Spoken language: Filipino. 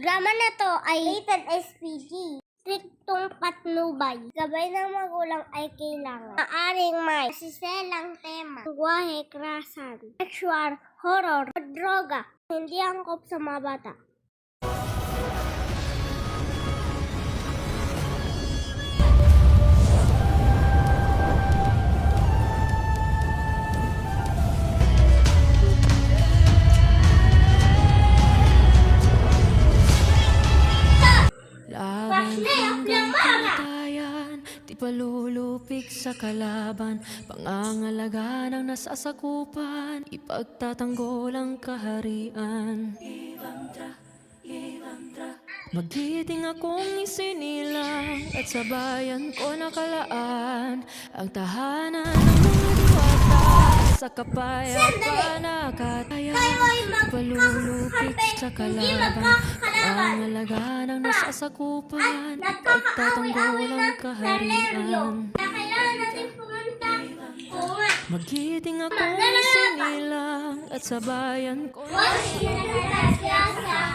Programa na to ay rated SPG. Striktong patnubay. Gabay ng magulang ay kailangan. Maaring may siselang tema. Lingwahe, krasan, sexual, horror, droga. Hindi angkop sa mga bata. Palulupik sa kalaban Pangangalaga ng nasasakupan Ipagtatanggol ang kaharian. Magiting akong isinilang At sa bayan ko nakalaan Ang tahanan ng mga diwata. Sa kapayapaan na katayan Palulupik sa kalaban Ang alaga ng nasasakupan Ipagtatanggol ang kaharian. Na kailangan natin pumunta. Oo nga. Magiting akong isinilang At sa bayan ko. Wala na sa